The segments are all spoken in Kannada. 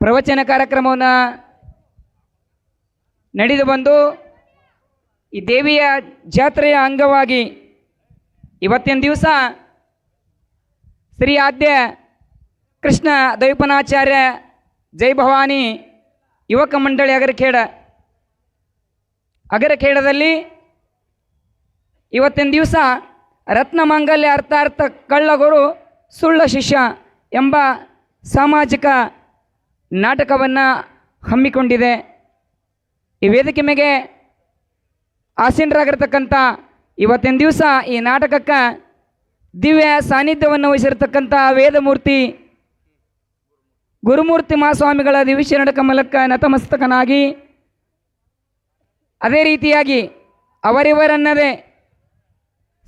ಪ್ರವಚನ ಕಾರ್ಯಕ್ರಮವನ್ನು ನಡೆದು ಬಂದು ಈ ದೇವಿಯ ಜಾತ್ರೆಯ ಅಂಗವಾಗಿ ಇವತ್ತಿನ ದಿವಸ ಶ್ರೀ ಆದ್ಯ ಕೃಷ್ಣ ದೈಪನಾಚಾರ್ಯ ಜೈ ಭವಾನಿ ಯುವಕ ಮಂಡಳಿ ಅಗರಖೇಡ. ಅಗರಖೇಡದಲ್ಲಿ ಇವತ್ತಿನ ದಿವಸ ರತ್ನ ಮಾಂಗಲ್ಯ ಅರ್ಥಾರ್ಥ ಕಳ್ಳಗುರು ಸುಳ್ಳ ಶಿಷ್ಯ ಎಂಬ ಸಾಮಾಜಿಕ ನಾಟಕವನ್ನು ಹಮ್ಮಿಕೊಂಡಿದೆ. ಈ ವೇದಿಕೆ ಮೇಲೆ ಆಸೀನರಾಗಿರ್ತಕ್ಕಂಥ ಇವತ್ತಿನ ದಿವಸ ಈ ನಾಟಕಕ್ಕೆ ದಿವ್ಯ ಸಾನ್ನಿಧ್ಯವನ್ನು ವಹಿಸಿರ್ತಕ್ಕಂಥ ವೇದಮೂರ್ತಿ ಗುರುಮೂರ್ತಿ ಮಹಾಸ್ವಾಮಿಗಳ ದಿವ್ಯ ನಾಟಕ ಮೂಲಕ ನತಮಸ್ತಕನಾಗಿ ಅದೇ ರೀತಿಯಾಗಿ ಅವರಿವರನ್ನದೇ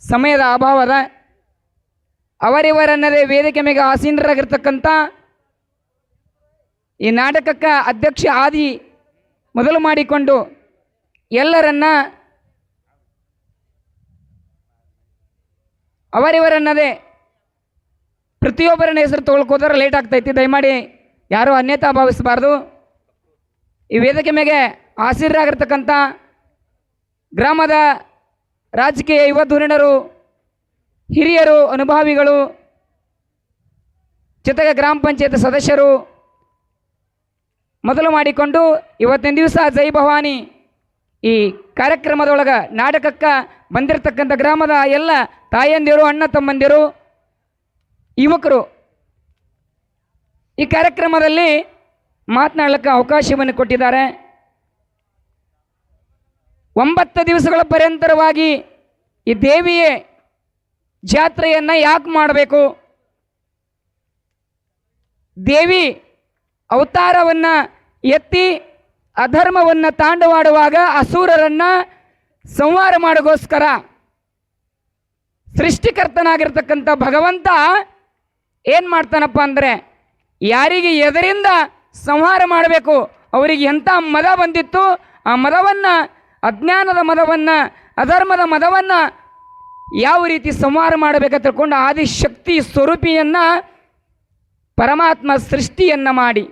ಸಮಯದ ಅಭಾವದ ಅವರಿವರನ್ನದೇ ವೇದಿಕೆ ಮೇಲೆ ಆಸೀನರಾಗಿರ್ತಕ್ಕಂಥ ಈ ನಾಟಕಕ್ಕೆ ಅಧ್ಯಕ್ಷ ಆದಿ ಮೊದಲು ಮಾಡಿಕೊಂಡು ಎಲ್ಲರನ್ನ ಅವರಿವರನ್ನದೇ ಪ್ರತಿಯೊಬ್ಬರನ್ನ ಹೆಸರು ತೊಗೊಳ್ಕೋದ್ರೆ ಲೇಟ್ ಆಗ್ತೈತಿ. ದಯಮಾಡಿ ಯಾರೂ ಅನ್ಯತಾ ಭಾವಿಸಬಾರ್ದು. ಈ ವೇದಿಕೆ ಮೇಲೆ ಆಸೀನರಾಗಿರ್ತಕ್ಕಂಥ ಗ್ರಾಮದ ರಾಜಕೀಯ ಯುವ ಧುರೀಣರು, ಹಿರಿಯರು, ಅನುಭಾವಿಗಳು, ಜೊತೆಗೆ ಗ್ರಾಮ ಪಂಚಾಯತ್ ಸದಸ್ಯರು ಮೊದಲು ಮಾಡಿಕೊಂಡು ಇವತ್ತಿನ ದಿವಸ ಜೈ ಭವಾನಿ. ಈ ಕಾರ್ಯಕ್ರಮದೊಳಗೆ ನಾಟಕಕ್ಕೆ ಬಂದಿರತಕ್ಕಂಥ ಗ್ರಾಮದ ಎಲ್ಲ ತಾಯಂದಿರು, ಅಣ್ಣ ತಮ್ಮಂದಿರು, ಯುವಕರು ಈ ಕಾರ್ಯಕ್ರಮದಲ್ಲಿ ಮಾತನಾಡಲಿಕ್ಕೆ ಅವಕಾಶವನ್ನು ಕೊಟ್ಟಿದ್ದಾರೆ. ಒಂಬತ್ತು ದಿವಸಗಳ ಪರ್ಯಂತರವಾಗಿ ಈ ದೇವಿಯೇ ಜಾತ್ರೆಯನ್ನು ಯಾಕೆ ಮಾಡಬೇಕು? ದೇವಿ ಅವತಾರವನ್ನು ಎತ್ತಿ ಅಧರ್ಮವನ್ನು ತಾಂಡವಾಡುವಾಗ ಅಸೂರರನ್ನು ಸಂಹಾರ ಮಾಡೋಗೋಸ್ಕರ ಸೃಷ್ಟಿಕರ್ತನಾಗಿರ್ತಕ್ಕಂಥ ಭಗವಂತ ಏನು ಮಾಡ್ತಾನಪ್ಪ ಅಂದರೆ ಯಾರಿಗೆ ಎದರಿಂದ ಸಂಹಾರ ಮಾಡಬೇಕು, ಅವರಿಗೆ ಎಂಥ ಮದ ಬಂದಿತ್ತು, ಆ ಮದವನ್ನು, ಅಜ್ಞಾನದ ಮದವನ್ನು, ಅಧರ್ಮದ ಮದವನ್ನು ಯಾವ ರೀತಿ ಸಂಹಾರ ಮಾಡಬೇಕಂತ ತಿಳ್ಕೊಂಡು ಆದಿಶಕ್ತಿ ಸ್ವರೂಪಿಯನ್ನು ಪರಮಾತ್ಮ ಸೃಷ್ಟಿಯನ್ನು ಮಾಡಿ.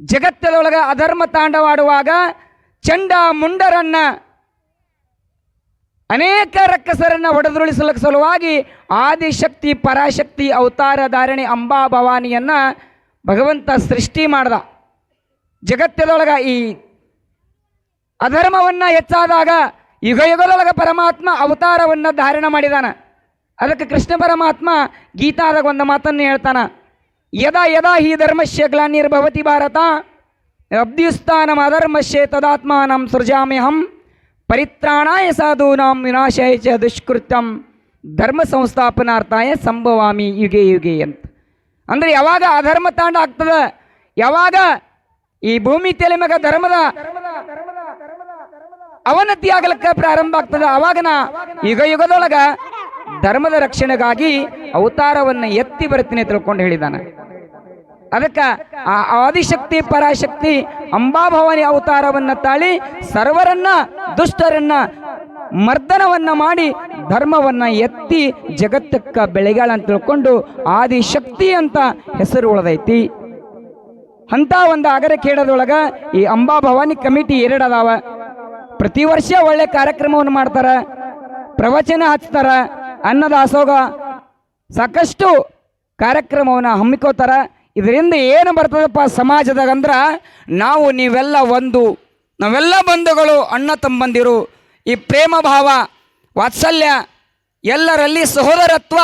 ಜಗತ್ತದೊಳಗೆ ಅಧರ್ಮ ತಾಂಡವಾಡುವಾಗ ಚಂಡ ಮುಂಡರನ್ನ ಅನೇಕ ರಕ್ಕಸರನ್ನು ಹೊಡೆದುರುಳಿಸಲು ಸಲುವಾಗಿ ಆದಿಶಕ್ತಿ, ಪರಾಶಕ್ತಿ, ಅವತಾರ ಧಾರಣೆ ಅಂಬಾ ಭವಾನಿಯನ್ನು ಭಗವಂತ ಸೃಷ್ಟಿ ಮಾಡ್ದ. ಜಗತ್ತದೊಳಗೆ ಈ ಅಧರ್ಮವನ್ನು ಹೆಚ್ಚಾದಾಗ ಯುಗ ಯುಗದೊಳಗೆ ಪರಮಾತ್ಮ ಅವತಾರವನ್ನು ಧಾರಣ ಮಾಡಿದಾನ. ಅದಕ್ಕೆ ಕೃಷ್ಣ ಪರಮಾತ್ಮ ಗೀತಾದಾಗ ಒಂದು ಮಾತನ್ನು ಹೇಳ್ತಾನ. ಯದಾ ಯದಾ ಹಿ ಧರ್ಮಶ್ಯ ಗ್ಲಾನಿರ್ಭವತಿ ಭಾರತ ಅಬ್ಧಿಸ್ಥಾನಂ ಅಧರ್ಮಶ್ಯೆ ತದಾತ್ಮಾನಂ ಸೃಜಾಮ್ಯಹಂ, ಪರಿತ್ರಾಣಾಯ ಸಾಧೂನಾಂ ವಿನಾಶಾಯ ಚ ದುಷ್ಕೃತಂ ಧರ್ಮ ಸಂಸ್ಥಾಪನಾರ್ಥಾಯ ಸಂಭವಾಮಿ ಯುಗೆ ಯುಗೆ ಅಂತ. ಅಂದರೆ ಯಾವಾಗ ಅಧರ್ಮ ತಾಂಡ ಆಗ್ತದ? ಯಾವಾಗ ಈ ಭೂಮಿ ತಲೆ ಮ್ಯಾಗ ಧರ್ಮದ ಅವನತಿ ಪ್ರಾರಂಭ ಆಗ್ತದ? ಅವಾಗ ಯುಗ ಯುಗದೊಳಗ ಧರ್ಮದ ರಕ್ಷಣೆಗಾಗಿ ಅವತಾರವನ್ನು ಎತ್ತಿ ಬರ್ತೀನಿ ತಿಳ್ಕೊಂಡು ಹೇಳಿದಾನೆ ಅದಕ್ಕೆ ಆ ಆದಿಶಕ್ತಿ, ಪರಾಶಕ್ತಿ, ಅಂಬಾಭವಾನಿ ಅವತಾರವನ್ನು ತಾಳಿ ಸರ್ವರನ್ನ, ದುಷ್ಟರನ್ನ, ಮರ್ದನವನ್ನ ಮಾಡಿ ಧರ್ಮವನ್ನ ಎತ್ತಿ ಜಗತ್ತಕ್ಕ ಬೆಳೆಗಾಳ ಅಂತ ತಿಳ್ಕೊಂಡು ಆದಿಶಕ್ತಿ ಅಂತ ಹೆಸರು ಉಳದೈತಿ. ಅಂತ ಒಂದು ಅಗರ ಕೇಳದೊಳಗ ಈ ಅಂಬಾಭವಾನಿ ಕಮಿಟಿ ಎರಡು ಅದಾವ. ಪ್ರತಿ ವರ್ಷ ಒಳ್ಳೆ ಕಾರ್ಯಕ್ರಮವನ್ನು ಮಾಡ್ತಾರ, ಪ್ರವಚನ ಹಚ್ತಾರ ಅನ್ನದಾಸೋಗ ಸಾಕಷ್ಟು ಕಾರ್ಯಕ್ರಮವನ್ನು ಹಮ್ಮಿಕೋತಾರ ಇದರಿಂದ ಏನು ಬರ್ತದಪ್ಪ ಸಮಾಜದಾಗ ಅಂದ್ರೆ ನಾವು ನೀವೆಲ್ಲ ಒಂದು, ನಾವೆಲ್ಲ ಬಂಧುಗಳು, ಅಣ್ಣ ತಮ್ಮಂದಿರು, ಈ ಪ್ರೇಮ ಭಾವ, ವಾತ್ಸಲ್ಯ, ಎಲ್ಲರಲ್ಲಿ ಸಹೋದರತ್ವ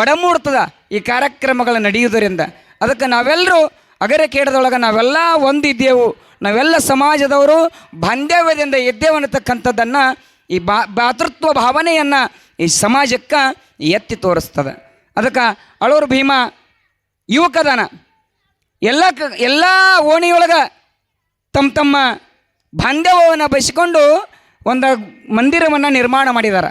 ಒಡಮೂಡ್ತದ ಈ ಕಾರ್ಯಕ್ರಮಗಳು ನಡೆಯುವುದರಿಂದ. ಅದಕ್ಕೆ ನಾವೆಲ್ಲರೂ ಅಗರೆ ಕೇಡದೊಳಗೆ ನಾವೆಲ್ಲ ಒಂದಿದ್ದೆವು. ನಾವೆಲ್ಲ ಸಮಾಜದವರು ಬಾಂಧವ್ಯದಿಂದ ಇದ್ದೇವೆ ಅನ್ನತಕ್ಕಂಥದ್ದನ್ನು ಈ ಬಾ, ಭಾತೃತ್ವ ಭಾವನೆಯನ್ನು ಈ ಸಮಾಜಕ್ಕೆ ಎತ್ತಿ ತೋರಿಸ್ತದೆ. ಅದಕ್ಕೆ ಅಳೂರು ಭೀಮ ಯುವಕದಾನ, ಎಲ್ಲ ಕ, ಎಲ್ಲ ಓಣಿಯೊಳಗೆ ತಮ್ಮ ತಮ್ಮ ಬಾಂಧವ್ಯವನ್ನು ಬಯಸಿಕೊಂಡು ಒಂದು ಮಂದಿರವನ್ನು ನಿರ್ಮಾಣ ಮಾಡಿದ್ದಾರೆ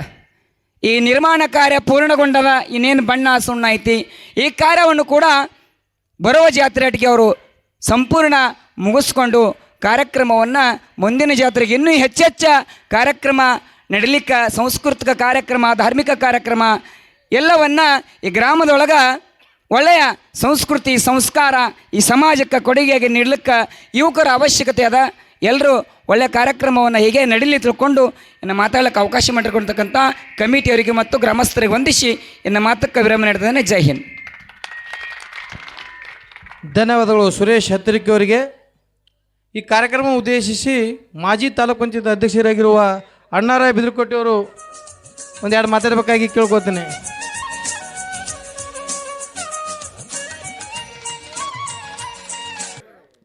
ಈ ನಿರ್ಮಾಣ ಕಾರ್ಯ ಪೂರ್ಣಗೊಂಡದ ಇನ್ನೇನು ಬಣ್ಣ ಸುಣ್ಣ ಐತಿ, ಈ ಕಾರ್ಯವನ್ನು ಕೂಡ ಬರುವ ಜಾತ್ರೆಟಿಗೆ ಅವರು ಸಂಪೂರ್ಣ ಮುಗಿಸ್ಕೊಂಡು ಕಾರ್ಯಕ್ರಮವನ್ನು ಮುಂದಿನ ಜಾತ್ರೆಗೆ ಇನ್ನೂ ಹೆಚ್ಚೆಚ್ಚ ಕಾರ್ಯಕ್ರಮ ನಡಲಿಕ್ಕೆ ಸಾಂಸ್ಕೃತಿಕ ಕಾರ್ಯಕ್ರಮ, ಧಾರ್ಮಿಕ ಕಾರ್ಯಕ್ರಮ, ಎಲ್ಲವನ್ನು ಈ ಗ್ರಾಮದೊಳಗೆ ಒಳ್ಳೆಯ ಸಂಸ್ಕೃತಿ, ಸಂಸ್ಕಾರ ಈ ಸಮಾಜಕ್ಕೆ ಕೊಡುಗೆಯಾಗಿ ನೀಡಲಿಕ್ಕೆ ಯುವಕರ ಅವಶ್ಯಕತೆ ಅದ. ಎಲ್ಲರೂ ಒಳ್ಳೆಯ ಕಾರ್ಯಕ್ರಮವನ್ನು ಹೀಗೆ ನಡೀಲಿ ತಿಳ್ಕೊಂಡು ಇನ್ನು ಮಾತಾಡಲಿಕ್ಕೆ ಅವಕಾಶ ಮಾಡಿಕೊಳ್ತಕ್ಕಂಥ ಕಮಿಟಿಯವರಿಗೆ ಮತ್ತು ಗ್ರಾಮಸ್ಥರಿಗೆ ವಂದಿಸಿ ಇನ್ನು ಮಾತಕ್ಕೆ ವಿರಾಮ ನೀಡ್ತಾನೆ. ಜೈ ಹಿಂದ್. ಧನ್ಯವಾದಗಳು ಸುರೇಶ್ ಹತ್ತಿರಿಕೆ ಅವರಿಗೆ. ಈ ಕಾರ್ಯಕ್ರಮ ಉದ್ದೇಶಿಸಿ ಮಾಜಿ ತಾಲೂಕು ಪಂಚಾಯತ್ ಅಧ್ಯಕ್ಷರಾಗಿರುವ ಅಣ್ಣಾರಾಯ ಬಿದ್ರಕೋಟೆಯವರು ಒಂದೆರಡು ಮಾತಾಡ್ಬೇಕಾಗಿ ಕೇಳ್ಕೊತೀನಿ.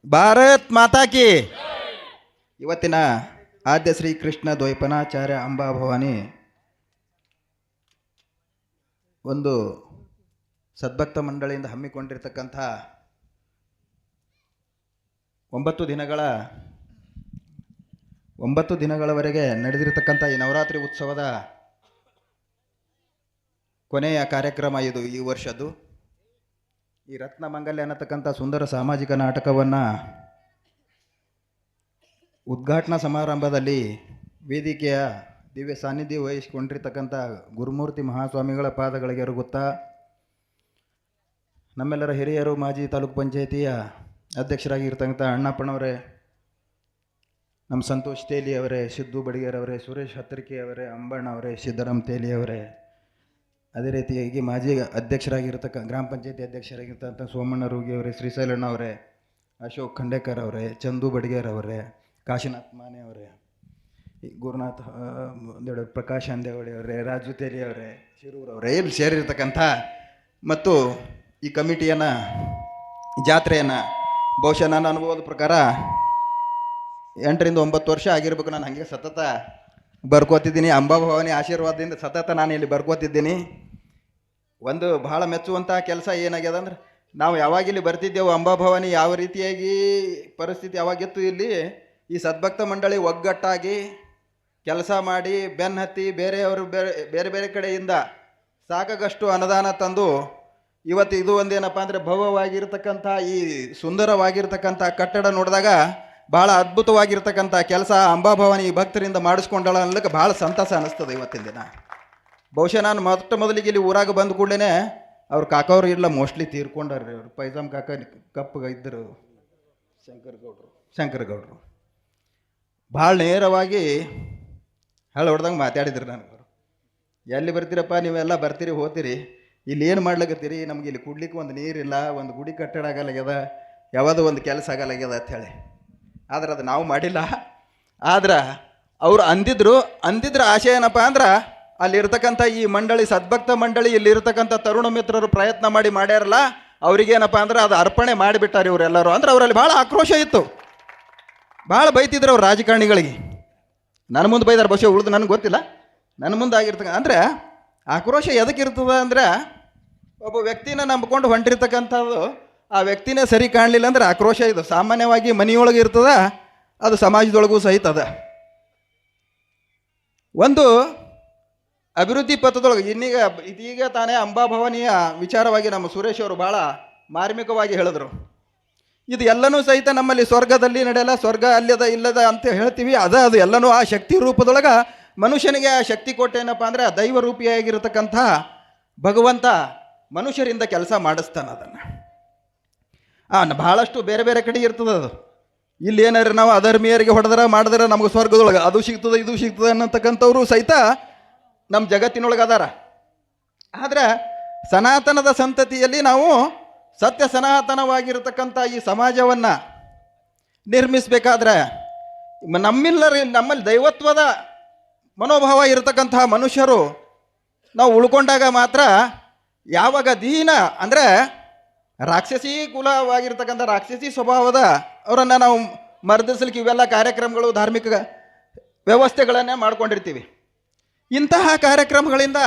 ಭಾರತ್ ಮಾತಾಕಿ ಇವತ್ತಿನ ಆದ್ಯ ಶ್ರೀ ಕೃಷ್ಣ ದ್ವೈಪನಾಚಾರ್ಯ ಅಂಬಾಭವಾನಿ ಒಂದು ಸದ್ಭಕ್ತ ಮಂಡಳಿಯಿಂದ ಹಮ್ಮಿಕೊಂಡಿರ್ತಕ್ಕಂಥ ಒಂಬತ್ತು ದಿನಗಳ ಒಂಬತ್ತು ದಿನಗಳವರೆಗೆ ನಡೆದಿರತಕ್ಕಂಥ ಈ ನವರಾತ್ರಿ ಉತ್ಸವದ ಕೊನೆಯ ಕಾರ್ಯಕ್ರಮ ಇದು ಈ ವರ್ಷದ್ದು. ಈ ರತ್ನ ಮಂಗಲ್ಯ ಅನ್ನತಕ್ಕಂಥ ಸುಂದರ ಸಾಮಾಜಿಕ ನಾಟಕವನ್ನು ಉದ್ಘಾಟನಾ ಸಮಾರಂಭದಲ್ಲಿ ವೇದಿಕೆಯ ದಿವ್ಯ ಸಾನ್ನಿಧ್ಯ ವಹಿಸಿಕೊಂಡಿರ್ತಕ್ಕಂಥ ಗುರುಮೂರ್ತಿ ಮಹಾಸ್ವಾಮಿಗಳ ಪಾದಗಳಿಗೆ ಅರುಗುತ್ತಾ, ನಮ್ಮೆಲ್ಲರ ಹಿರಿಯರು, ಮಾಜಿ ತಾಲೂಕು ಪಂಚಾಯಿತಿಯ ಅಧ್ಯಕ್ಷರಾಗಿರ್ತಕ್ಕಂಥ ಅಣ್ಣಪ್ಪನವರೇ ನಮ್ಮ ಸಂತೋಷ್ ತೇಲಿ ಅವರೇ, ಸಿದ್ದು ಬಡಿಗೇರವರೇ ಸುರೇಶ್ ಹತ್ತರಿಕೆ ಅವರೇ, ಅಂಬಣ್ಣ ಅವರೇ, ಸಿದ್ದರಾಮ್ ತೇಲಿ ಅವರೇ. ಅದೇ ರೀತಿಯಾಗಿ ಮಾಜಿ ಅಧ್ಯಕ್ಷರಾಗಿರ್ತಕ್ಕ, ಗ್ರಾಮ ಪಂಚಾಯತಿ ಅಧ್ಯಕ್ಷರಾಗಿರ್ತಕ್ಕಂಥ ಸೋಮಣ್ಣ ರೂಗಿ ಅವರೇ, ಶ್ರೀಶೈಲಣ್ಣ ಅವರೇ, ಅಶೋಕ್ ಖಂಡೇಕರ್ ಅವರೇ, ಚಂದು ಬಡಿಗೇರ್ ಅವರೇ, ಕಾಶಿನಾಥ್ ಮಾನೆ ಅವರೇ ಗುರುನಾಥ್ ಪ್ರಕಾಶ್ ಅಂದೇವಳಿ ಅವರೇ, ರಾಜು ತೇಲಿ ಅವರೇ ಶಿರೂರವರೇ ಇಲ್ಲಿ ಸೇರಿರ್ತಕ್ಕಂಥ ಮತ್ತು ಈ ಕಮಿಟಿಯನ್ನು, ಜಾತ್ರೆಯನ್ನು, ಬಹುಶಃ ನನ್ನ ಅನುಭವದ ಪ್ರಕಾರ ಎಂಟರಿಂದ ಒಂಬತ್ತು ವರ್ಷ ಆಗಿರ್ಬೇಕು, ನಾನು ಹಂಗೆ ಸತತ ಬರ್ಕೋತಿದ್ದೀನಿ. ಅಂಬಾಭವಾನಿ ಆಶೀರ್ವಾದದಿಂದ ಸತತ ನಾನು ಇಲ್ಲಿ ಬರ್ಕೋತಿದ್ದೀನಿ. ಒಂದು ಬಹಳ ಮೆಚ್ಚುವಂತಹ ಕೆಲಸ ಏನಾಗ್ಯದ ಅಂದ್ರೆ, ನಾವು ಯಾವಾಗ ಇಲ್ಲಿ ಬರ್ತಿದ್ದೆವು ಅಂಬಾಭವಾನಿ ಯಾವ ರೀತಿಯಾಗಿ ಪರಿಸ್ಥಿತಿ ಯಾವಾಗಿತ್ತು ಇಲ್ಲಿ, ಈ ಸದ್ಭಕ್ತ ಮಂಡಳಿ ಒಗ್ಗಟ್ಟಾಗಿ ಕೆಲಸ ಮಾಡಿ ಬೆನ್ನು ಹತ್ತಿ ಬೇರೆಯವರು ಬೇರೆ ಬೇರೆ ಬೇರೆ ಕಡೆಯಿಂದ ಸಾಕಾಗಷ್ಟು ಅನುದಾನ ತಂದು, ಇವತ್ತು ಇದು ಒಂದೇನಪ್ಪ ಅಂದರೆ ಭವ್ಯವಾಗಿರ್ತಕ್ಕಂಥ ಈ ಸುಂದರವಾಗಿರ್ತಕ್ಕಂಥ ಕಟ್ಟಡ ನೋಡಿದಾಗ ಭಾಳ ಅದ್ಭುತವಾಗಿರ್ತಕ್ಕಂಥ ಕೆಲಸ ಅಂಬಾಭವಾನಿ ಭಕ್ತರಿಂದ ಮಾಡಿಸ್ಕೊಂಡಳ ಅನ್ಲಿಕ್ಕೆ ಭಾಳ ಸಂತಸ ಅನ್ನಿಸ್ತದೆ ಇವತ್ತಿನ ದಿನ. ಬಹುಶಃ ನಾನು ಮೊಟ್ಟ ಮೊದಲಿಗೆ ಇಲ್ಲಿ ಊರಾಗ ಬಂದ ಕೂಡಲೇ ಅವ್ರ ಕಾಕವ್ರು ಇಲ್ಲ ಮೋಸ್ಟ್ಲಿ ತೀರ್ಕೊಂಡ್ರಿ ಅವ್ರು ಪೈಜಾಮ್ ಕಾಕ ಕಪ್ಪಗೆ ಇದ್ದರು. ಶಂಕರಗೌಡರು. ಶಂಕರಗೌಡರು. ಶಂಕರ್ ಗೌಡ್ರು ಭಾಳ ನೇರವಾಗಿ ಹಳ್ಳ ಹೊಡೆದಂಗೆ ಮಾತಾಡಿದ್ರು ನನಗೆ ಎಲ್ಲಿ ಬರ್ತೀರಪ್ಪ ನೀವೆಲ್ಲ ಬರ್ತೀರಿ ಹೋಗ್ತೀರಿ. ಇಲ್ಲಿ ಏನು ಮಾಡ್ಲಕತ್ತೀರಿ? ನಮ್ಗೆ ಇಲ್ಲಿ ಕುಡ್ಲಿಕ್ಕೆ ಒಂದು ನೀರಿಲ್ಲ ಒಂದು ಗುಡಿ ಕಟ್ಟಡ ಆಗಲಾಗ್ಯದ ಯಾವುದೋ ಒಂದು ಕೆಲಸ ಆಗಲಾಗ್ಯದ ಅಂಥೇಳಿ ಆದ್ರೆ ಅದು ನಾವು ಮಾಡಿಲ್ಲ. ಆದ್ರೆ ಅವ್ರು ಅಂದಿದ್ರು, ಅಂದಿದ್ರ ಆಶಯ ಏನಪ್ಪ ಅಂದ್ರೆ ಅಲ್ಲಿರ್ತಕ್ಕಂಥ ಈ ಮಂಡಳಿ, ಸದ್ಭಕ್ತ ಮಂಡಳಿ, ಇಲ್ಲಿರ್ತಕ್ಕಂಥ ತರುಣ ಮಿತ್ರರು ಪ್ರಯತ್ನ ಮಾಡಿ ಮಾಡ್ಯಾರಲ್ಲ, ಅವ್ರಿಗೇನಪ್ಪ ಅಂದ್ರೆ ಅದು ಅರ್ಪಣೆ ಮಾಡಿಬಿಟ್ಟಾರೆ ಇವರೆಲ್ಲರೂ. ಅಂದ್ರೆ ಅವರಲ್ಲಿ ಭಾಳ ಆಕ್ರೋಶ ಇತ್ತು. ಭಾಳ ಬೈತಿದ್ರು ಅವ್ರು ರಾಜಕಾರಣಿಗಳಿಗೆ. ನನ್ನ ಮುಂದೆ ಬೈದಾರ ಬಹುಶಃ ಉಳಿದು ನನಗೆ ಗೊತ್ತಿಲ್ಲ. ನನ್ನ ಮುಂದೆ ಆಗಿರ್ತಕ್ಕ, ಅಂದ್ರೆ ಆಕ್ರೋಶ ಎದಕ್ಕೆ ಇರ್ತದ ಅಂದ್ರೆ ಒಬ್ಬ ವ್ಯಕ್ತಿನ ನಂಬ್ಕೊಂಡು ಹೊಂಟಿರ್ತಕ್ಕಂಥದ್ದು ಆ ವ್ಯಕ್ತಿನೇ ಸರಿ ಕಾಣಲಿಲ್ಲ ಅಂದ್ರೆ ಆಕ್ರೋಶ ಇದು. ಸಾಮಾನ್ಯವಾಗಿ ಮನೆಯೊಳಗೆ ಇರ್ತದ, ಅದು ಸಮಾಜದೊಳಗೂ ಸಹಿತ ಅದ. ಒಂದು ಅಭಿವೃದ್ಧಿ ಪಥದೊಳಗೆ ಇನ್ನೀಗ ಇದೀಗ ತಾನೇ ಅಂಬಾಭವನಿಯ ವಿಚಾರವಾಗಿ ನಮ್ಮ ಸುರೇಶ್ ಅವರು ಭಾಳ ಮಾರ್ಮಿಕವಾಗಿ ಹೇಳಿದ್ರು. ಇದು ಎಲ್ಲನೂ ಸಹಿತ ನಮ್ಮಲ್ಲಿ ಸ್ವರ್ಗದಲ್ಲಿ ನಡೆಯಲ್ಲ, ಸ್ವರ್ಗ ಅಲ್ಲದ ಇಲ್ಲದ ಅಂತ ಹೇಳ್ತೀವಿ. ಅದ, ಅದು ಎಲ್ಲನೂ ಆ ಶಕ್ತಿ ರೂಪದೊಳಗೆ ಮನುಷ್ಯನಿಗೆ ಆ ಶಕ್ತಿ ಕೊಟ್ಟೇನಪ್ಪ ಅಂದರೆ ದೈವ ರೂಪಿಯಾಗಿರತಕ್ಕಂಥ ಭಗವಂತ ಮನುಷ್ಯರಿಂದ ಕೆಲಸ ಮಾಡಿಸ್ತಾನೆ ಅದನ್ನು. ನ- ಭಾಳಷ್ಟು ಬೇರೆ ಬೇರೆ ಕಡೆ ಇರ್ತದೆ ಅದು. ಇಲ್ಲಿ ಏನಾರ ನಾವು ಅಧರ್ಮೀಯರಿಗೆ ಹೊಡೆದ್ರೆ ಮಾಡಿದ್ರೆ ನಮಗೆ ಸ್ವರ್ಗದೊಳಗೆ ಅದು ಸಿಗ್ತದೆ, ಇದು ಸಿಗ್ತದೆ ಅನ್ನತಕ್ಕಂಥವ್ರು ಸಹಿತ ನಮ್ಮ ಜಗತ್ತಿನೊಳಗೆ ಅದಾರ. ಆದರೆ ಸನಾತನದ ಸಂತತಿಯಲ್ಲಿ ನಾವು ಸತ್ಯ ಸನಾತನವಾಗಿರತಕ್ಕಂಥ ಈ ಸಮಾಜವನ್ನು ನಿರ್ಮಿಸಬೇಕಾದ್ರೆ ನಮ್ಮೆಲ್ಲರ, ನಮ್ಮಲ್ಲಿ ದೈವತ್ವದ ಮನೋಭಾವ ಇರತಕ್ಕಂತಹ ಮನುಷ್ಯರು ನಾವು ಉಳ್ಕೊಂಡಾಗ ಮಾತ್ರ ಯಾವಾಗ ದೀನ ಅಂದರೆ ರಾಕ್ಷಸಿ ಕುಲವಾಗಿರ್ತಕ್ಕಂಥ ರಾಕ್ಷಸಿ ಸ್ವಭಾವದ ಅವರನ್ನು ನಾವು ಮರದಿಸಲಿಕ್ಕೆ ಇವೆಲ್ಲ ಕಾರ್ಯಕ್ರಮಗಳು, ಧಾರ್ಮಿಕ ವ್ಯವಸ್ಥೆಗಳನ್ನೇ ಮಾಡ್ಕೊಂಡಿರ್ತೀವಿ. ಇಂತಹ ಕಾರ್ಯಕ್ರಮಗಳಿಂದ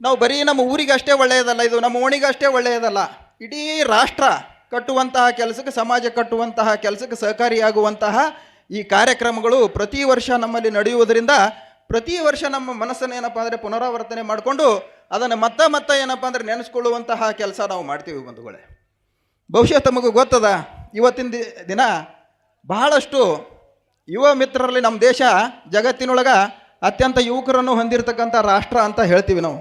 ನಾವು ಬರೀ ನಮ್ಮ ಊರಿಗೆ ಅಷ್ಟೇ ಒಳ್ಳೆಯದಲ್ಲ, ಇದು ನಮ್ಮ ಓಣಿಗಷ್ಟೇ ಒಳ್ಳೆಯದಲ್ಲ. ಇಡೀ ರಾಷ್ಟ್ರ ಕಟ್ಟುವಂತಹ ಕೆಲಸಕ್ಕೆ, ಸಮಾಜ ಕಟ್ಟುವಂತಹ ಕೆಲಸಕ್ಕೆ ಸಹಕಾರಿಯಾಗುವಂತಹ ಈ ಕಾರ್ಯಕ್ರಮಗಳು ಪ್ರತಿ ವರ್ಷ ನಮ್ಮಲ್ಲಿ ನಡೆಯುವುದರಿಂದ ಪ್ರತಿ ವರ್ಷ ನಮ್ಮ ಮನಸ್ಸನ್ನು ಏನಪ್ಪ ಅಂದರೆ ಪುನರಾವರ್ತನೆ ಮಾಡಿಕೊಂಡು ಅದನ್ನು ಮತ್ತೆ ಮತ್ತೆ ಏನಪ್ಪ ಅಂದರೆ ನೆನೆಸ್ಕೊಳ್ಳುವಂತಹ ಕೆಲಸ ನಾವು ಮಾಡ್ತೀವಿ ಬಂಧುಗಳೇ. ಬಹುಶಃ ತಮಗೂ ಗೊತ್ತದ, ಇವತ್ತಿನ ದಿನ ಬಹಳಷ್ಟು ಯುವ ಮಿತ್ರರಲ್ಲಿ ನಮ್ಮ ದೇಶ ಜಗತ್ತಿನೊಳಗೆ ಅತ್ಯಂತ ಯುವಕರನ್ನು ಹೊಂದಿರತಕ್ಕಂಥ ರಾಷ್ಟ್ರ ಅಂತ ಹೇಳ್ತೀವಿ ನಾವು.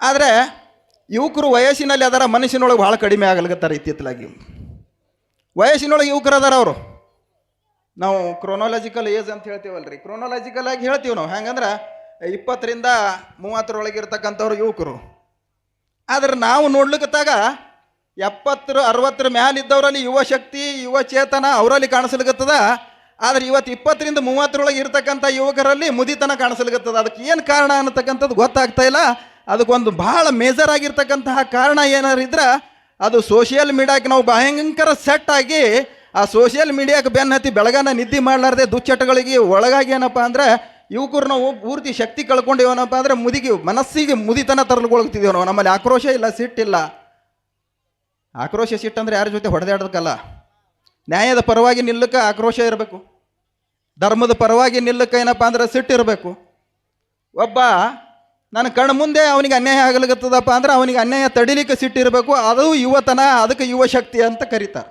ಆದರೆ ಯುವಕರು ವಯಸ್ಸಿನಲ್ಲಿ ಅದರ ಮನಸ್ಸಿನೊಳಗೆ ಭಾಳ ಕಡಿಮೆ ಆಗಲಿಕತ್ತಾರೆ ಇತ್ತಿತ್ತಲಾಗಿ ವಯಸ್ಸಿನೊಳಗೆ ಯುವಕರು ಅದಾರ ಅವರು. ನಾವು ಕ್ರೋನಾಲಜಿಕಲ್ ಏಜ್ ಅಂತ ಹೇಳ್ತೀವಲ್ರಿ. ಕ್ರೋನಾಲಜಿಕಲ್ ಆಗಿ ಹೇಳ್ತೀವಿ ನಾವು. ಹೆಂಗಂದ್ರೆ ಇಪ್ಪತ್ತರಿಂದ ಮೂವತ್ತರೊಳಗಿರ್ತಕ್ಕಂಥವ್ರು ಯುವಕರು. ಆದ್ರೆ ನಾವು ನೋಡ್ಲಿಕ್ಕತ್ತಾಗ ಎಪ್ಪತ್ತರ, ಅರವತ್ತರ ಮ್ಯಾಲಿದ್ದವರಲ್ಲಿ ಯುವ ಶಕ್ತಿ, ಯುವ ಚೇತನ ಅವರಲ್ಲಿ ಕಾಣಿಸ್ಲಿಕತ್ತದ. ಆದ್ರೆ ಇವತ್ತು ಇಪ್ಪತ್ತರಿಂದ ಮೂವತ್ತರೊಳಗೆ ಇರ್ತಕ್ಕಂಥ ಯುವಕರಲ್ಲಿ ಮುದಿತನ ಕಾಣಿಸ್ಲಿಕತ್ತದ. ಅದಕ್ಕೆ ಏನು ಕಾರಣ ಅನ್ನತಕ್ಕಂಥದ್ದು ಗೊತ್ತಾಗ್ತಾ ಇಲ್ಲ. ಅದಕ್ಕೊಂದು ಬಹಳ ಮೇಜರ್ ಆಗಿರ್ತಕ್ಕಂತಹ ಕಾರಣ ಏನಾರು ಇದ್ರೆ ಅದು ಸೋಷಿಯಲ್ ಮೀಡಿಯಾಕ್ಕೆ ನಾವು ಭಯಂಕರ ಸೆಟ್ ಆಗಿ ಆ ಸೋಷಿಯಲ್ ಮೀಡಿಯಾಕ್ಕೆ ಬೆನ್ನ ಹತ್ತಿ ಬೆಳಗಾನ ನಿದ್ದೆ ಮಾಡಲಾರ್ದೆ ದುಚ್ಚಟಗಳಿಗೆ ಒಳಗಾಗಿ ಏನಪ್ಪ ಅಂದ್ರೆ ಯುವಕರು ನಾವು ಪೂರ್ತಿ ಶಕ್ತಿ ಕಳ್ಕೊಂಡಿವನಪ್ಪ ಅಂದ್ರೆ ಮುದಿಗೆ ಮನಸ್ಸಿಗೆ ಮುದಿತನ ತರಲ್ಗೊಳ್ತಿದ್ದೀವಿ ನಾವು ನಮ್ಮಲ್ಲಿ ಆಕ್ರೋಶ ಇಲ್ಲ ಸಿಟ್ಟಿಲ್ಲ ಆಕ್ರೋಶ ಸಿಟ್ಟಂದ್ರೆ ಯಾರ ಜೊತೆ ಹೊಡೆದಾಡೋದಕ್ಕಲ್ಲ ನ್ಯಾಯದ ಪರವಾಗಿ ನಿಲ್ಲಕ್ಕೆ ಆಕ್ರೋಶ ಇರಬೇಕು. ಧರ್ಮದ ಪರವಾಗಿ ನಿಲ್ಲಕ್ಕೆ ಏನಪ್ಪ ಅಂದ್ರೆ ಸಿಟ್ಟಿರಬೇಕು ಒಬ್ಬ ನನ್ನ ಕಣ್ಣು ಮುಂದೆ ಅವನಿಗೆ ಅನ್ಯಾಯ ಆಗಲಿಕ್ಕದಪ್ಪ ಅಂದ್ರೆ ಅವನಿಗೆ ಅನ್ಯಾಯ ತಡಿಲಿಕ್ಕೆ ಸಿಟ್ಟಿರಬೇಕು ಅದು ಯುವತನ, ಅದಕ್ಕೆ ಯುವ ಶಕ್ತಿ ಅಂತ ಕರೀತಾರೆ.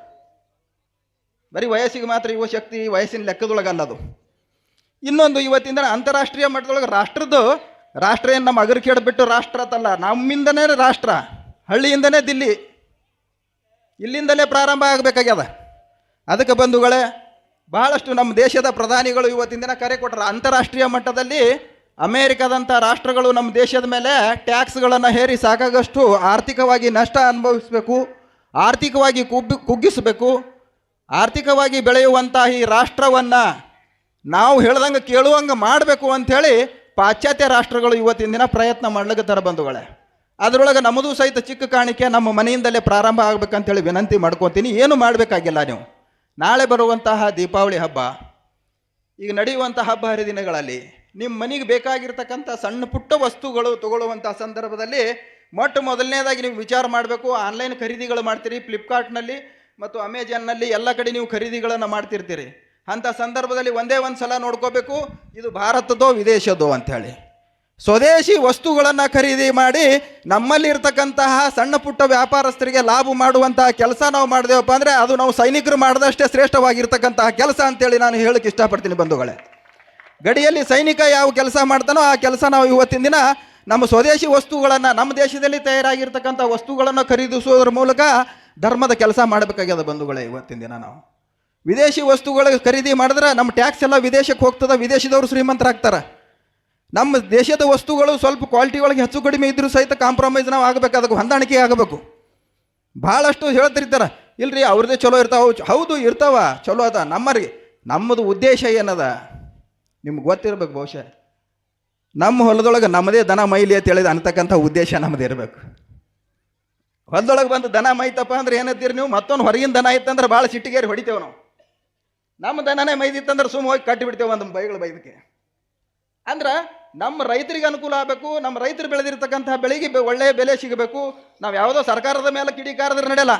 ಬರೀ ವಯಸ್ಸಿಗೆ ಮಾತ್ರ ಯುವ ಶಕ್ತಿ, ವಯಸ್ಸಿನ ಲೆಕ್ಕದೊಳಗಲ್ಲ ಅದು. ಇನ್ನೊಂದು ಇವತ್ತಿಂದ ಅಂತಾರಾಷ್ಟ್ರೀಯ ಮಟ್ಟದೊಳಗೆ ರಾಷ್ಟ್ರದ್ದು ರಾಷ್ಟ್ರ ಏನು ನಮ್ಮ ಅಗರ್ ಕೇಳಿಬಿಟ್ಟು ರಾಷ್ಟ್ರ ಅಂತಲ್ಲ, ನಮ್ಮಿಂದನೇ ರಾಷ್ಟ್ರ, ಹಳ್ಳಿಯಿಂದನೇ ದಿಲ್ಲಿ. ಇಲ್ಲಿಂದಲೇ ಪ್ರಾರಂಭ ಆಗಬೇಕಾಗ್ಯದ. ಅದಕ್ಕೆ ಬಂಧುಗಳೇ, ಬಹಳಷ್ಟು ನಮ್ಮ ದೇಶದ ಪ್ರಧಾನಿಗಳು ಇವತ್ತಿನ ದಿನ ಕರೆ ಕೊಟ್ಟರು ಅಂತಾರಾಷ್ಟ್ರೀಯ ಮಟ್ಟದಲ್ಲಿ ಅಮೇರಿಕಾದಂಥ ರಾಷ್ಟ್ರಗಳು ನಮ್ಮ ದೇಶದ ಮೇಲೆ ಟ್ಯಾಕ್ಸ್ಗಳನ್ನು ಹೇರಿ ಸಾಕಾಗಷ್ಟು ಆರ್ಥಿಕವಾಗಿ ನಷ್ಟ ಅನುಭವಿಸಬೇಕು, ಆರ್ಥಿಕವಾಗಿ ಕುಬ್ಬಿ ಕುಗ್ಗಿಸಬೇಕು, ಆರ್ಥಿಕವಾಗಿ ಬೆಳೆಯುವಂಥ ಈ ರಾಷ್ಟ್ರವನ್ನು ನಾವು ಹೇಳ್ದಂಗೆ ಕೇಳುವಂಗೆ ಮಾಡಬೇಕು ಅಂಥೇಳಿ ಪಾಶ್ಚಾತ್ಯ ರಾಷ್ಟ್ರಗಳು ಇವತ್ತಿನ ದಿನ ಪ್ರಯತ್ನ ಮಾಡ್ಲಿಕ್ಕೆ ಬಂಧುಗಳೇ. ಅದರೊಳಗೆ ನಮ್ಮದು ಸಹಿತ ಚಿಕ್ಕ ಕಾಣಿಕೆ ನಮ್ಮ ಮನೆಯಿಂದಲೇ ಪ್ರಾರಂಭ ಆಗ್ಬೇಕಂತೇಳಿ ವಿನಂತಿ ಮಾಡ್ಕೊತೀನಿ. ಏನು ಮಾಡಬೇಕಾಗಿಲ್ಲ ನೀವು. ನಾಳೆ ಬರುವಂತಹ ದೀಪಾವಳಿ ಹಬ್ಬ, ಈಗ ನಡೆಯುವಂಥ ಹಬ್ಬ ಹರಿದಿನಗಳಲ್ಲಿ ನಿಮ್ಮ ಮನೆಗೆ ಬೇಕಾಗಿರ್ತಕ್ಕಂಥ ಸಣ್ಣ ಪುಟ್ಟ ವಸ್ತುಗಳು ತಗೊಳ್ಳುವಂಥ ಸಂದರ್ಭದಲ್ಲಿ ಮೊಟ್ಟ ಮೊದಲನೇದಾಗಿ ನೀವು ವಿಚಾರ ಮಾಡಬೇಕು. ಆನ್ಲೈನ್ ಖರೀದಿಗಳು ಮಾಡ್ತೀರಿ ಫ್ಲಿಪ್ಕಾರ್ಟ್ನಲ್ಲಿ ಮತ್ತು ಅಮೆಜಾನ್ನಲ್ಲಿ ಎಲ್ಲ ಕಡೆ ನೀವು ಖರೀದಿಗಳನ್ನು ಮಾಡ್ತಿರ್ತೀರಿ. ಅಂಥ ಸಂದರ್ಭದಲ್ಲಿ ಒಂದೇ ಒಂದು ಸಲ ನೋಡ್ಕೋಬೇಕು. ಇದು ಭಾರತದೋ ವಿದೇಶದೋ ಅಂಥೇಳಿ ಸ್ವದೇಶಿ ವಸ್ತುಗಳನ್ನು ಖರೀದಿ ಮಾಡಿ ನಮ್ಮಲ್ಲಿ ಇರ್ತಕ್ಕಂತಹ ಸಣ್ಣ ಪುಟ್ಟ ವ್ಯಾಪಾರಸ್ಥರಿಗೆ ಲಾಭ ಮಾಡುವಂತಹ ಕೆಲಸ ನಾವು ಮಾಡಿದೆವಪ್ಪ ಅಂದರೆ ಅದು ನಾವು ಸೈನಿಕರು ಮಾಡಿದಷ್ಟೇ ಶ್ರೇಷ್ಠವಾಗಿರ್ತಕ್ಕಂತಹ ಕೆಲಸ ಅಂತೇಳಿ ನಾನು ಹೇಳಕ್ಕೆ ಇಷ್ಟಪಡ್ತೀನಿ ಬಂಧುಗಳೇ. ಗಡಿಯಲ್ಲಿ ಸೈನಿಕ ಯಾವ ಕೆಲಸ ಮಾಡ್ತಾನೋ ಆ ಕೆಲಸ ನಾವು ಇವತ್ತಿನ ದಿನ ನಮ್ಮ ಸ್ವದೇಶಿ ವಸ್ತುಗಳನ್ನು ನಮ್ಮ ದೇಶದಲ್ಲಿ ತಯಾರಾಗಿರ್ತಕ್ಕಂಥ ವಸ್ತುಗಳನ್ನು ಖರೀದಿಸುವುದರ ಮೂಲಕ ಧರ್ಮದ ಕೆಲಸ ಮಾಡಬೇಕಾಗ್ಯದ ಬಂಧುಗಳೇ ಇವತ್ತಿನ ದಿನ ನಾವು. ವಿದೇಶಿ ವಸ್ತುಗಳು ಖರೀದಿ ಮಾಡಿದ್ರೆ ನಮ್ಮ ಟ್ಯಾಕ್ಸ್ ಎಲ್ಲ ವಿದೇಶಕ್ಕೆ ಹೋಗ್ತದೆ, ವಿದೇಶದವರು ಶ್ರೀಮಂತರಾಗ್ತಾರೆ. ನಮ್ಮ ದೇಶದ ವಸ್ತುಗಳು ಸ್ವಲ್ಪ ಕ್ವಾಲಿಟಿ ಒಳಗೆ ಹೆಚ್ಚು ಕಡಿಮೆ ಇದ್ದರೂ ಸಹಿತ ಕಾಂಪ್ರಮೈಸ್ ನಾವು ಆಗಬೇಕು, ಅದಕ್ಕೆ ಹೊಂದಾಣಿಕೆ ಆಗಬೇಕು. ಭಾಳಷ್ಟು ಹೇಳ್ತಿರ್ತಾರೆ, ಇಲ್ರಿ ಅವ್ರದ್ದೇ ಚಲೋ ಇರ್ತಾವ, ಹೌದು ಇರ್ತಾವ, ಚಲೋ ಅದ, ನಮ್ಮರಿಗೆ, ನಮ್ಮದು ಉದ್ದೇಶ ಏನದ? ನಿಮ್ಗೆ ಗೊತ್ತಿರ್ಬೇಕು ಬಹುಶಃ. ನಮ್ಮ ಹೊಲದೊಳಗೆ ನಮ್ಮದೇ ದನ ಮೈಲಿ ಅಂತ ಹೇಳಿದ ಅಂತಕ್ಕಂಥ ಉದ್ದೇಶ ನಮ್ಮದು ಇರಬೇಕು. ಹೊಲದೊಳಗೆ ಬಂದು ದನ ಮೈತಪ್ಪ ಅಂದ್ರೆ ಏನಂತೀರಿ ನೀವು? ಮತ್ತೊಂದು ಹೊರಗಿನ ದನ ಇತ್ತಂದ್ರೆ ಭಾಳ ಸಿಟ್ಟಿಗೇರಿ ಹೊಡಿತೇವೆ ನಾವು. ನಮ್ಮ ದನನೇ ಮೈದಿತ್ತಂದ್ರೆ ಸುಮ್ಮ ಹೋಗಿ ಕಟ್ಟಿ ಬಿಡ್ತೇವೆ ಒಂದು ಬೈಗಳು ಬೈದಕ್ಕೆ. ಅಂದ್ರೆ ನಮ್ಮ ರೈತರಿಗೆ ಅನುಕೂಲ ಆಗಬೇಕು, ನಮ್ಮ ರೈತರು ಬೆಳೆದಿರ್ತಕ್ಕಂತಹ ಬೆಳೆಗೆ ಒಳ್ಳೆಯ ಬೆಲೆ ಸಿಗಬೇಕು. ನಾವು ಯಾವುದೋ ಸರ್ಕಾರದ ಮೇಲೆ ಕಿಡಿಕಾರದ್ರೆ ನಡೆಯಲ್ಲ.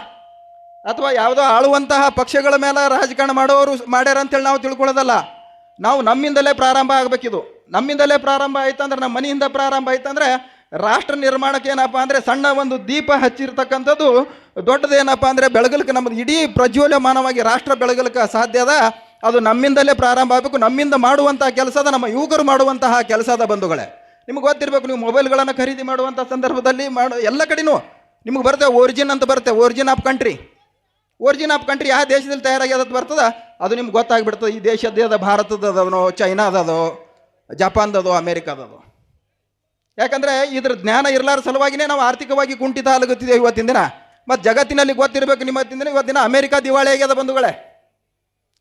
ಅಥವಾ ಯಾವುದೋ ಆಳುವಂತಹ ಪಕ್ಷಗಳ ಮೇಲೆ ರಾಜಕಾರಣ ಮಾಡೋರು ಮಾಡ್ಯಾರ ಅಂತೇಳಿ ನಾವು ತಿಳ್ಕೊಳ್ಳೋದಲ್ಲ. ನಾವು ನಮ್ಮಿಂದಲೇ ಪ್ರಾರಂಭ ಆಗಬೇಕಿದು. ನಮ್ಮಿಂದಲೇ ಪ್ರಾರಂಭ ಆಯ್ತಂದ್ರೆ, ನಮ್ಮ ಮನೆಯಿಂದ ಪ್ರಾರಂಭ ಆಯ್ತಂದ್ರೆ, ರಾಷ್ಟ್ರ ನಿರ್ಮಾಣಕ್ಕೆ ಏನಪ್ಪ ಅಂದರೆ ಸಣ್ಣ ಒಂದು ದೀಪ ಹಚ್ಚಿರ್ತಕ್ಕಂಥದ್ದು ದೊಡ್ಡದೇನಪ್ಪ ಅಂದರೆ ಬೆಳಗಲಿಕ್ಕೆ ನಮ್ಮದು ಇಡೀ ಪ್ರಜ್ವಲ್ಯಮಾನವಾಗಿ ರಾಷ್ಟ್ರ ಬೆಳಗಲಿಕ್ಕೆ ಸಾಧ್ಯ ಅದ. ಅದು ನಮ್ಮಿಂದಲೇ ಪ್ರಾರಂಭ ಆಗಬೇಕು. ನಮ್ಮಿಂದ ಮಾಡುವಂತಹ ಕೆಲಸದ ನಮ್ಮ ಯುವಕರು ಮಾಡುವಂತಹ ಕೆಲಸದ ಬಂಧುಗಳೇ. ನಿಮ್ಗೆ ಗೊತ್ತಿರಬೇಕು, ನೀವು ಮೊಬೈಲ್ಗಳನ್ನು ಖರೀದಿ ಮಾಡುವಂಥ ಸಂದರ್ಭದಲ್ಲಿ ಮಾಡು, ಎಲ್ಲ ಕಡೆನೂ ನಿಮ್ಗೆ ಬರುತ್ತೆ. ಒರಿಜಿನ್ ಅಂತ ಬರುತ್ತೆ. Origin of country origin of country ಯಾವ ದೇಶದಲ್ಲಿ ತಯಾರಾಗ್ಯದ ಬರ್ತದ? ಅದು ನಿಮ್ಗೆ ಗೊತ್ತಾಗ್ಬಿಡ್ತದೆ. ಈ ದೇಶದ್ದೇ ಅದ ಭಾರತದದೋ ಚೈನಾದದೋ, ಜಪಾನ್ದದೋ, ಅಮೇರಿಕಾದದೋ. ಯಾಕಂದರೆ ಇದ್ರ ಜ್ಞಾನ ಇರಲಾರ ಸಲುವಾಗಿನೇ ನಾವು ಆರ್ಥಿಕವಾಗಿ ಕುಂಠಿತ ಆಲಗುತ್ತಿದ್ದೇವೆ ಇವತ್ತಿನ ದಿನ. ಮತ್ತು ಜಗತ್ತಿನಲ್ಲಿ ಗೊತ್ತಿರಬೇಕು ನಿಮ್ಮ ತಿಂದರೆ ಇವತ್ತಿನ ಅಮೇರಿಕಾ ದಿವಾಳಿ ಆಗ್ಯದ ಬಂಧುಗಳೇ.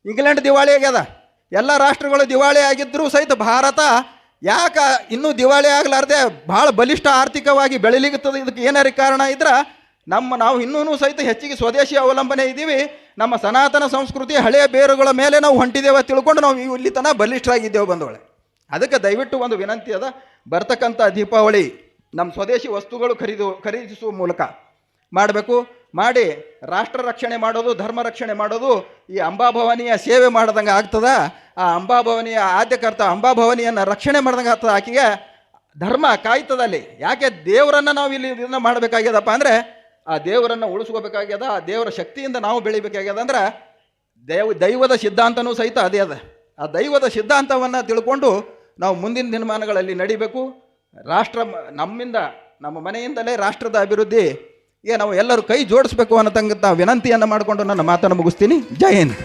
ಇಂಗ್ಲೆಂಡ್ ದಿವಾಳಿ ಆಗ್ಯದ. ಎಲ್ಲ ರಾಷ್ಟ್ರಗಳು ದಿವಾಳಿ ಆಗಿದ್ದರೂ ಸಹಿತ ಭಾರತ ಯಾಕ ಇನ್ನೂ ದಿವಾಳಿ ಆಗಲಾರ್ದೆ ಭಾಳ ಬಲಿಷ್ಠ ಆರ್ಥಿಕವಾಗಿ ಬೆಳಿಲಿಕ್ಕತ್ತದ ಇದಕ್ಕೆ ಏನಾರು ಕಾರಣ ಇದ್ರೆ ನಮ್ಮ ನಾವು ಇನ್ನೂ ಸಹಿತ ಹೆಚ್ಚಿಗೆ ಸ್ವದೇಶಿ ಅವಲಂಬನೆ ಇದ್ದೀವಿ. ನಮ್ಮ ಸನಾತನ ಸಂಸ್ಕೃತಿ ಹಳೆಯ ಬೇರುಗಳ ಮೇಲೆ ನಾವು ಹೊಂಟಿದ್ದೇವೆ ತಿಳ್ಕೊಂಡು ನಾವು ಇಲ್ಲಿ ತನಕ ಬಲಿಷ್ಠರಾಗಿದ್ದೇವೆ ಬಂದವಳೆ ಅದಕ್ಕೆ ದಯವಿಟ್ಟು ಒಂದು ವಿನಂತಿ ಅದ. ಬರ್ತಕ್ಕಂಥ ದೀಪಾವಳಿ ನಮ್ಮ ಸ್ವದೇಶಿ ವಸ್ತುಗಳು ಖರೀದು ಖರೀದಿಸುವ ಮೂಲಕ ಮಾಡಬೇಕು. ಮಾಡಿ ರಾಷ್ಟ್ರ ರಕ್ಷಣೆ ಮಾಡೋದು, ಧರ್ಮ ರಕ್ಷಣೆ ಮಾಡೋದು ಈ ಅಂಬಾಭವನಿಯ ಸೇವೆ ಮಾಡ್ದಂಗೆ ಆಗ್ತದ. ಆ ಅಂಬಾಭವನಿಯ ಆದ್ಯಕರ್ತ ಅಂಬಾಭವನಿಯನ್ನು ರಕ್ಷಣೆ ಮಾಡ್ದಂಗೆ ಆಗ್ತದ ಆಕೆಗೆ. ಧರ್ಮ ಕಾಯ್ತದಲ್ಲಿ. ಯಾಕೆ ದೇವರನ್ನು ನಾವು ಇಲ್ಲಿ ಇದನ್ನು ಮಾಡಬೇಕಾಗ್ಯದಪ್ಪ ಅಂದರೆ, ಆ ದೇವರನ್ನು ಉಳಿಸ್ಕೋಬೇಕಾಗ್ಯದ, ಆ ದೇವರ ಶಕ್ತಿಯಿಂದ ನಾವು ಬೆಳಿಬೇಕಾಗ್ಯದ ಅಂದ್ರೆ, ದೈವ, ದೈವದ ಸಿದ್ಧಾಂತನೂ ಸಹಿತ ಅದೇ ಅದ. ಆ ದೈವದ ಸಿದ್ಧಾಂತವನ್ನು ತಿಳ್ಕೊಂಡು ನಾವು ಮುಂದಿನ ದಿನಮಾನಗಳಲ್ಲಿ ನಡಿಬೇಕು. ರಾಷ್ಟ್ರ ನಮ್ಮಿಂದ, ನಮ್ಮ ಮನೆಯಿಂದಲೇ ರಾಷ್ಟ್ರದ ಅಭಿವೃದ್ಧಿ ಗೆ ನಾವು ಎಲ್ಲರೂ ಕೈ ಜೋಡಿಸ್ಬೇಕು ಅನ್ನತಕ್ಕಂಥ ವಿನಂತಿಯನ್ನು ಮಾಡಿಕೊಂಡು ನನ್ನ ಮಾತನ್ನು ಮುಗಿಸ್ತೀನಿ. ಜೈ ಹಿಂದ್.